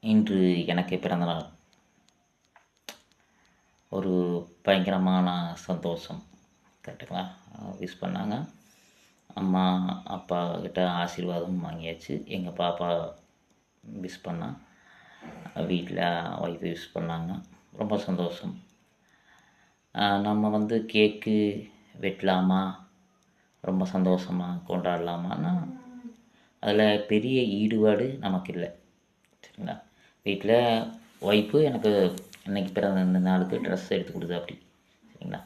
இன்று எனக்கு பிறந்தநாள் ஒரு பயங்கரமான சந்தோஷம். கரெக்டுங்களா? விஷ் பண்ணாங்க. அம்மா அப்பா கிட்ட ஆசீர்வாதம் வாங்கியாச்சு. எங்கள் பாப்பா விஷ் பண்ணா. வீட்டில் ஒய்ஃப் விஷ் பண்ணாங்க. ரொம்ப சந்தோஷம். நம்ம வந்து கேக்கு வெட்டலாமா? ரொம்ப சந்தோஷமாக கொண்டாடலாமான்னா அதில் பெரிய ஈடுபாடு நமக்கு இல்லை. சரிங்களா வீட்டில் ஒய்ஃபு எனக்கு இன்றைக்கி பிறந்த இந்த நாளுக்கு ட்ரெஸ் எடுத்து கொடுத்தா அப்படி. சரிங்களா?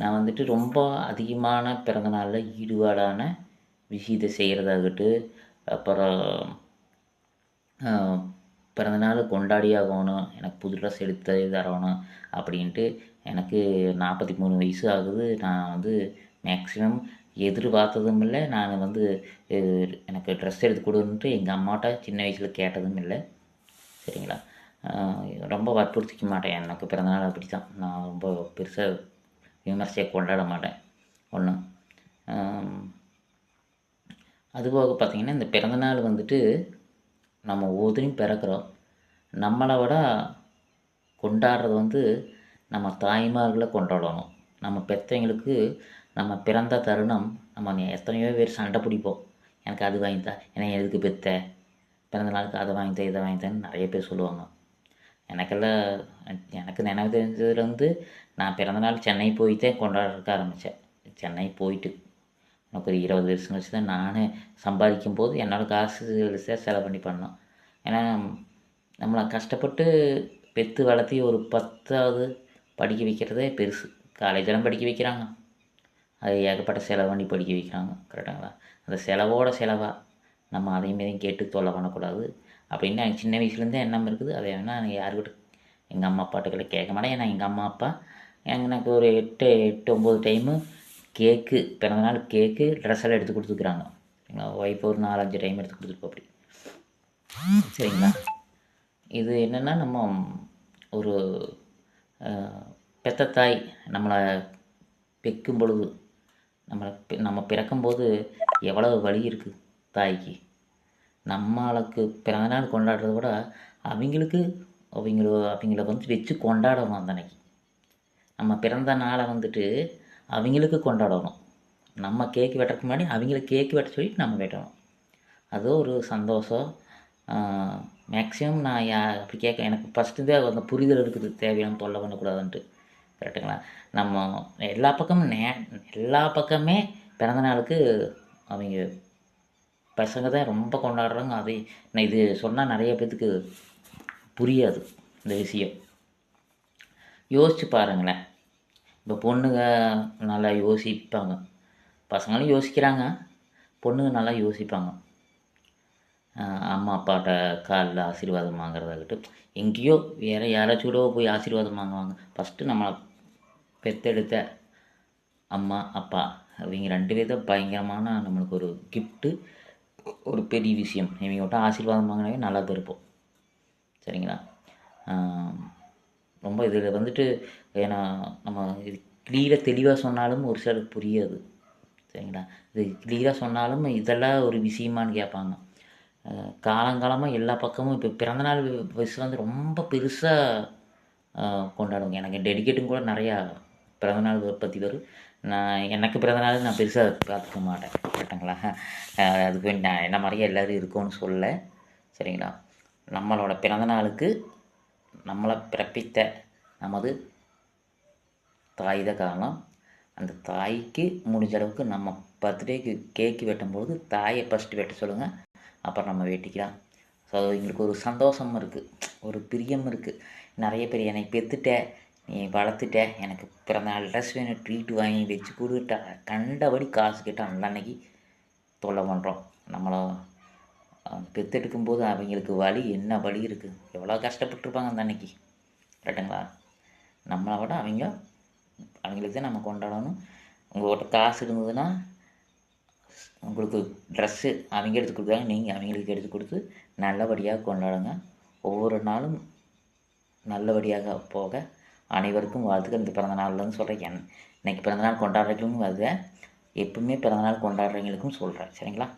நான் வந்துட்டு ரொம்ப அதிகமான பிறந்த நாளில் ஈடுபாடான விஷயத்தை செய்கிறதாகட்டும் அப்புறம் பிறந்தநாள் பிறந்த நாள் கொண்டாடி ஆகணும் எனக்கு புது ட்ரெஸ் எடுத்து தரணும் அப்படின்ட்டு எனக்கு நாற்பத்தி மூணு வயசு ஆகுது. நான் வந்து மேக்ஸிமம் எதிர்பார்த்ததும் இல்லை. நான் வந்து எனக்கு ட்ரெஸ் எடுத்து கொடுன்ட்டு எங்கள் அம்மாட்ட சின்ன வயசில் கேட்டதும் இல்லை. சரிங்களா? ரொம்ப வற்புறுத்திக்க மாட்டேன். எனக்கு பிறந்தநாள் அப்படி தான் நான் ரொம்ப பெருசாக விமர்சையாக கொண்டாட மாட்டேன். ஒன்று அதுபோக பார்த்திங்கன்னா இந்த பிறந்தநாள் வந்துட்டு நம்ம ஒவ்வொருத்தரையும் பிறக்கிறோம். நம்மளை விட கொண்டாடுறது வந்து நம்ம தாய்மார்களை கொண்டாடணும். நம்ம பெற்றவங்களுக்கு நம்ம பிறந்த தருணம் நம்ம எத்தனையோ பேர் சண்டை பிடிப்போம். எனக்கு அது வாங்கித்தா என்னை எதுக்கு பெற்ற பிறந்த நாளுக்கு அதை வாங்கித்தேன் இதை வாங்கித்தேன்னு நிறைய பேர் சொல்லுவாங்க. எனக்கெல்லாம் எனக்கு நினைவு தெரிஞ்சதுலேருந்து நான் பிறந்த நாள் சென்னை தான் கொண்டாடுறதுக்கு ஆரம்பித்தேன். சென்னை போயிட்டு எனக்கு ஒரு இருபது வருஷம் கழிச்சு தான் நானே சம்பாதிக்கும் போது என்னோடய காசு தான் செலவு பண்ணி பண்ணோம் ஏன்னா நம்மளை கஷ்டப்பட்டு பெற்று வளர்த்தி ஒரு பத்தாவது படிக்க வைக்கிறதே பெருசு. காலேஜெல்லாம் படிக்க வைக்கிறாங்க. அது ஏகப்பட்ட செலவு பண்ணி படிக்க வைக்கிறாங்க கரெக்டாங்களா அந்த செலவோட செலவாக நம்ம அதையும் இதையும் கேட்டு தொல்லை பண்ணக்கூடாது. அப்படின்னு எனக்கு சின்ன வயசுலேருந்தே எண்ணம் இருக்குது. அதை வேணால் எனக்கு யாருக்கிட்ட எங்கள் அம்மா அப்பாட்டுக்கிட்ட கேட்க மாட்டேன். ஏன்னா எங்கள் அம்மா அப்பா எனக்கு ஒரு எட்டு எட்டு ஒம்பது டைமு கேக்கு பிறந்தநாள் கேக்கு ட்ரெஸ் எல்லாம் எடுத்து கொடுத்துருக்குறாங்க. எங்கள் ஒய்ஃப் ஒரு நாலஞ்சு டைம் எடுத்து கொடுத்துருப்போம் அப்படி. சரிங்களா? இது என்னென்னா நம்ம ஒரு அஹ், பெத்த தாய் நம்மளை பெக்கும் பொழுது நம்மளை நம்ம பிறக்கும்போது எவ்வளவு வலி இருக்குது தாய்க்கு? நம்மளுக்கு பிறந்தநாள் கொண்டாடுறத விட அவங்களுக்கு அவங்கள அவங்கள வந்து வச்சு கொண்டாடணும் அந்த அன்னைக்கு நம்ம பிறந்த நாளை வந்துட்டு அவங்களுக்கு கொண்டாடணும். நம்ம கேக் வெட்டுறதுக்கு முன்னாடி அவங்களுக்கு கேக் வெட்ட சொல்லி நம்ம வெட்டணும். அது ஒரு சந்தோஷம். மேக்ஸிமம் நான் யா அப்படி கேட்க எனக்கு ஃபஸ்ட்டு தான் அந்த புரிதல் இருக்குது. தேவையான தொல்லை பண்ணக்கூடாதுன்ட்டு. கரெக்டுங்களா நம்ம எல்லா பக்கமும் நே எல்லா பக்கமே பிறந்த நாளுக்கு அவங்க பசங்க தான் ரொம்ப கொண்டாடுறாங்க. அதை நான் இது சொன்னால் நிறைய பேர்த்துக்கு புரியாது இந்த விஷயம். யோசிச்சு பாருங்களேன். இப்போ பொண்ணுங்க நல்லா யோசிப்பாங்க. பசங்களும் யோசிக்கிறாங்க. பொண்ணுங்க நல்லா யோசிப்பாங்க. அம்மா அப்பாட்ட காலில் ஆசீர்வாதம் வாங்குறதாகட்டும் எங்கேயோ வேறு யாராச்சும் கூட போய் ஆசீர்வாதம் வாங்குவாங்க. ஃபஸ்ட்டு நம்மளை பெத்தெடுத்த அம்மா அப்பா அவங்க ரெண்டு பேர் தான் பயங்கரமான நம்மளுக்கு ஒரு கிஃப்ட்டு ஒரு பெரிய விஷயம். இவங்ககிட்ட ஆசீர்வாதம் வாங்கினாவே நல்லா தான் இருப்போம். சரிங்களா? ரொம்ப இதில் வந்துட்டு ஏன்னா நம்ம இது கிளியராக தெளிவாக சொன்னாலும் ஒரு சிலருக்கு புரியாது. சரிங்களா? இது கிளியராக சொன்னாலும் இதெல்லாம் ஒரு விஷயமான்னு கேட்பாங்க. காலங்காலமாக எல்லா பக்கமும் இப்போ பிறந்தநாள் வயசு வந்து ரொம்ப பெருசாக கொண்டாடுவாங்க. எனக்கு டெடிகேட்டும் கூட நிறையா பிறந்தநாள் பற்றி வரும். நான் எனக்கு பிறந்தநாள் நான் பெருசாக பார்த்துக்க மாட்டேன். கரெக்டுங்களா? அதுக்கு வேண்டி நான் என்ன மாதிரியே எல்லோரும் இருக்கோன்னு சொல்ல சரிங்களா? நம்மளோட பிறந்தநாளுக்கு நம்மளை பிறப்பித்த நமது தாய் தான் காரணம். அந்த தாய்க்கு முடிஞ்ச அளவுக்கு நம்ம பர்த்டேக்கு கேக்கு வெட்டும்போது தாயை ஃபஸ்ட்டு வெட்ட சொல்லுங்கள் அப்புறம் நம்ம வெட்டிக்கலாம். ஸோ எங்களுக்கு ஒரு சந்தோஷம் இருக்குது ஒரு பிரியம் இருக்குது நிறைய பேர் என்னை பெற்றுட்டேன் நீ வளர்த்துட்ட. எனக்கு பிறந்த நாள் ட்ரெஸ் வேணும். ட்ரீட் வாங்கி வச்சு கொடுட்டா கண்டபடி காசு கேட்டால் அந்த அன்னைக்கு தொல்லை பண்ணுறோம் நம்மளை பெத்தெடுக்கும் போது அவங்களுக்கு வலி என்ன வலி இருக்குது எவ்வளோ கஷ்டப்பட்டுருப்பாங்க அந்த அன்னைக்கு. கரெக்டுங்களா நம்மளை விட அவங்க அவங்களுக்கு தான் நம்ம கொண்டாடணும். உங்கள்கிட்ட காசு இருந்ததுன்னா உங்களுக்கு ட்ரெஸ்ஸு அவங்க எடுத்து கொடுக்குறாங்க. நீங்கள் அவங்களுக்கு எடுத்து கொடுத்து நல்லபடியாக கொண்டாடுங்க. ஒவ்வொரு நாளும் நல்லபடியாக போக அனைவருக்கும் வாழ்த்துக்கள். இந்த பிறந்த நாள்லேருந்து சொல்கிறேன் இன்றைக்கி பிறந்தநாள் கொண்டாடுறவங்களுக்கும் வருவேன் எப்பவுமே பிறந்தநாள் கொண்டாடுறவங்களுக்கும் சொல்கிறேன் சரிங்களா?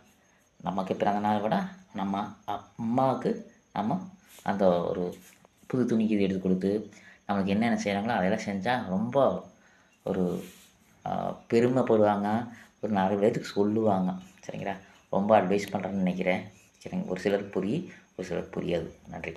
நமக்கு பிறந்தநாளை விட நம்ம அம்மாவுக்கு நம்ம அந்த ஒரு புது துணிக்கு இது எடுத்து கொடுத்து நம்மளுக்கு என்னென்ன செய்கிறாங்களோ அதெல்லாம் செஞ்சால் ரொம்ப ஒரு பெருமைப்படுவாங்க ஒரு நிறைய பேர்த்துக்கு சொல்லுவாங்க. சரிங்களா? ரொம்ப அட்வைஸ் பண்ணுறேன்னு நினைக்கிறேன். சரிங்க? ஒரு சிலருக்கு புரியும் ஒரு சிலருக்கு புரியாது. நன்றி.